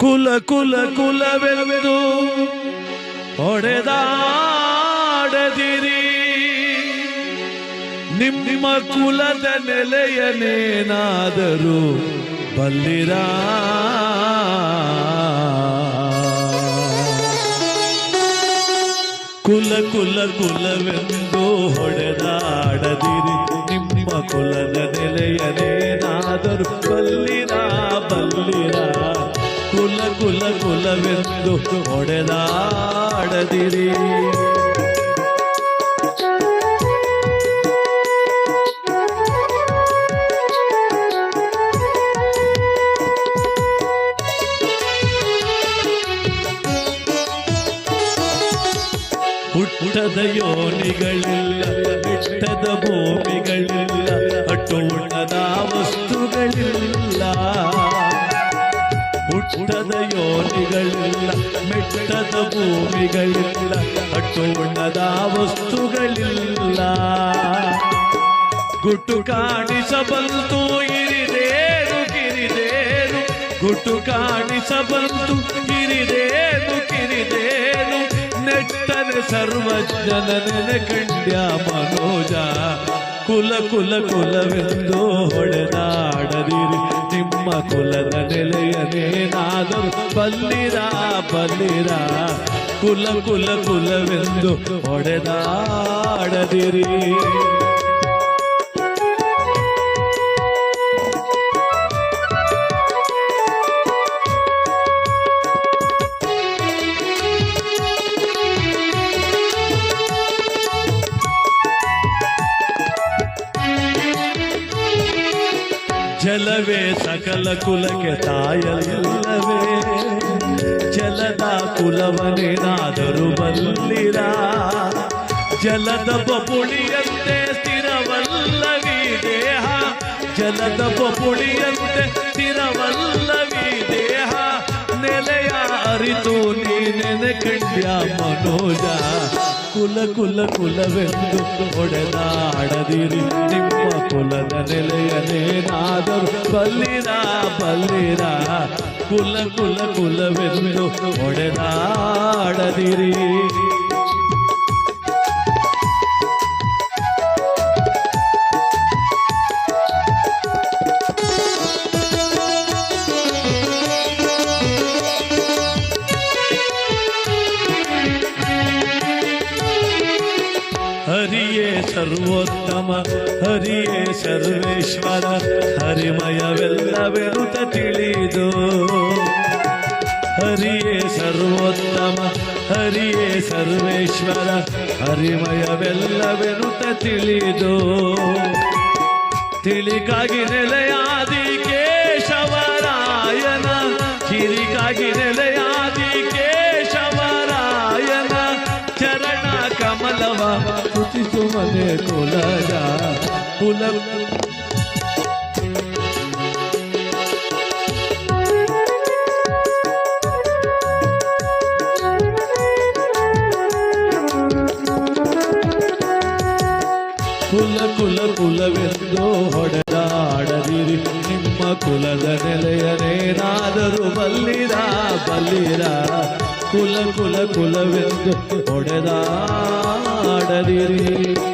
ಕುಲ ಕುಲ ಕುಲವೆಂದು ಹೊಡೆದಾಡದಿರಿ. ನಿಮ್ಮ ಕುಲದ ನೆಲೆಯನೇನಾದರೂ ಬಲ್ಲಿರ? ಕುಲ ಕುಲ ಕುಲವೆಂದು ಹೊಡೆದಾಡದಿರಿ. ನಿಮ್ಮ ಕುಲದ ನೆಲೆಯನೇನಾದರೂ ಬಲ್ಲಿರ ಬಲ್ಲಿರ? ಕುಲ ಕುಲ ಕುಲವೆಂದು ಹೊಡೆದಾಡದಿರಿ ಹುಟ್ಟದ ಯೋನಿಗಳಿಲ್ಲ ಬಿಟ್ಟದ ಭೂಮಿಗಳಿಲ್ಲ ಅಟ್ಟು ವಸ್ತುಗಳಿಲ್ಲ. ಯೋನಿಗಳಿಲ್ಲ ಮೆಟ್ಟದ ಭೂಮಿಗಳಿಲ್ಲ ಅಟ್ಟುಣ್ಣದ ವಸ್ತುಗಳಿಲ್ಲ. ಗುಟ್ಟು ಕಾಣಿಸಬಂತು, ಇರಿದೇನು, ಕಿರಿದೇನು? ಗುಟ್ಟು ಕಾಣಿಸಬಂತು, ಇರಿದೇನು, ಕಿರಿದೇನು? ನೆಟ್ಟನೆ ಸರ್ವಜ್ಞನ ನೆನೆ ಕಂಡ್ಯ ಮನೋಜ, ಕುಲ ಕುಲ ಕುಲವೆಂದು ಹೊಡೆದಾಡದಿರಿ. ನಿಮ್ಮ ಕುಲದ ನೆಲೆಯನೇನಾದರೂ ಬಲ್ಲಿರ ಬಲ್ಲಿರ ಕುಲ ಕುಲ ಕುಲವೆಂದು ಹೊಡೆದಾಡದಿರಿ ಜಲವೇ ಸಕಲ ಕುಲಕ್ಕೆ ತಾಯಲ್ಲವೇ ಜಲದ ಕುಲವನೇನಾದರೂ ಬಲ್ಲಿರ ಜಲದ ಬಪುಳಿಯಂತೆ ಸ್ಥಿರವಲ್ಲವಿ ದೇಹ ಜಲದ ಬಪುಳಿಯಂತೆ ಸ್ಥಿರವಲ್ಲವಿ ದೇಹ ನೆಲೆಯ ಅರಿತು ನೀ ನೆನೆ ಕಂಡ್ಯ ಮನೋಜ ಕುಲ ಕುಲ ಕುಲವೆಂದು ಹೊಡೆದಾಡದಿರಿ ನಿಮ್ಮ ಕುಲದ ನೆಲೆಯನೇನಾದರೂ ಬಲ್ಲಿರ ಬಲ್ಲಿರ ಕುಲ ಕುಲ ಕುಲವೆಂದು ಹೊಡೆದಾಡದಿರಿ ಹರಿಯೇ ಸರ್ವೋತ್ತಮ, ಹರಿಯೇ ಸರ್ವೇಶ್ವರ ಹರಿಮಯವೆಲ್ಲವೆರುತ ತಿಳಿದು. ಹರಿಯೇ ಸರ್ವೋತ್ತಮ, ಹರಿಯೇ ಸರ್ವೇಶ್ವರ ಹರಿಮಯವೆಲ್ಲವೆರುತ ತಿಳಿದು. ತಿಳಿಗಾಗಿ ನೆಲೆಯಾದಿ ಕೇಶವರಾಯನ, ಕಿರಿಗಾಗಿ ನೆಲೆಯಾದಿ ಸ್ತುತಿಸುವನೆ ಕುಲಜ ಕುಲ ಕುಲ ಕುಲ ಕುಲವೆಂದು ಹೊಡೆದಾಡದಿರಿ ನಿಮ್ಮ ಕುಲದ ನೆಲೆಯನೇನಾದರೂ ಬಲ್ಲಿರ ಬಲ್ಲಿರ ಕುಲ ಕುಲ ಕುಲವೆಂದು ததிரே